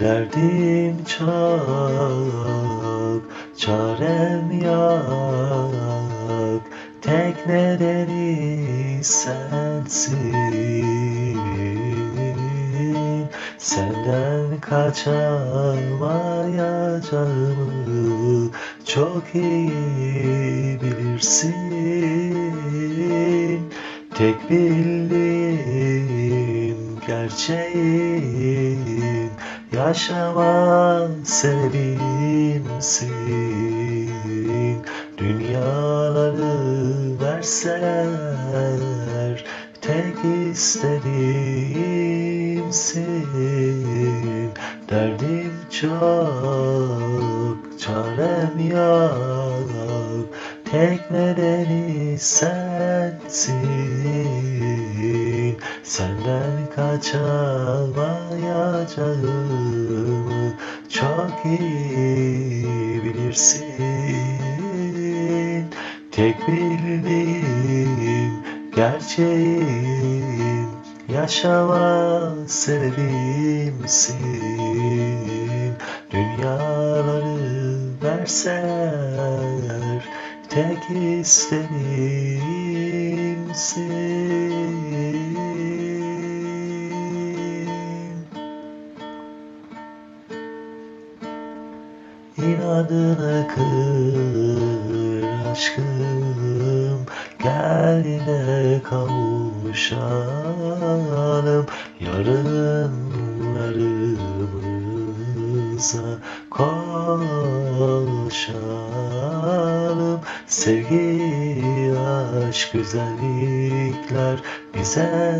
Derdim çok, çarem yok. Tek nedeni sensin. Senden kaçamayacağımı çok iyi bilirsin. Tek bildiğim gerçeğin. Yaşama sebebimsin Dünyaları verseler Tek istediğimsin Derdim çok, çarem yok. Tek nedeni sensin Senden kaçamayacağımı çok iyi bilirsin. Tek bildiğim gerçeğin Yaşama sebebimsin. Dünyaları verseler Tek istediğimsin İnadına kır aşkım Gel yine kavuşalım. Yarınlarımıza koşalım Sevgi, aşk, güzellikler bize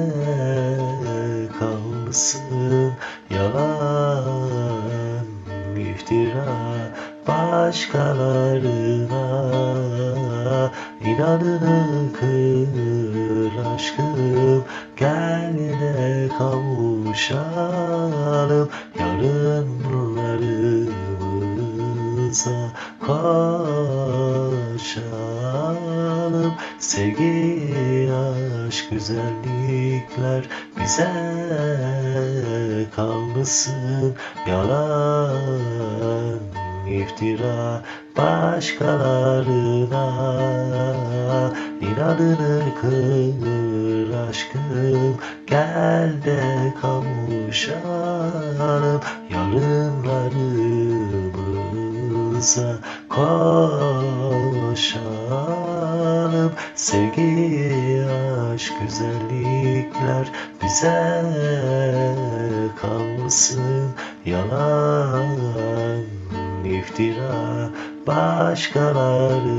kalsın. Yalan, iftira başkalarına. İnadını kır aşkım Gel yine kavuşalım. Yarınlarımıza koşalım. Sevgi, aşk, güzellikler bize kalsın Yalan, iftira başkalarına. İnadını kır aşkım Gel de kavuşalım. Yarınlarımıza koşalım. Sevgi, aşk, güzellikler bize kalmasın yalan iftira başkalarına.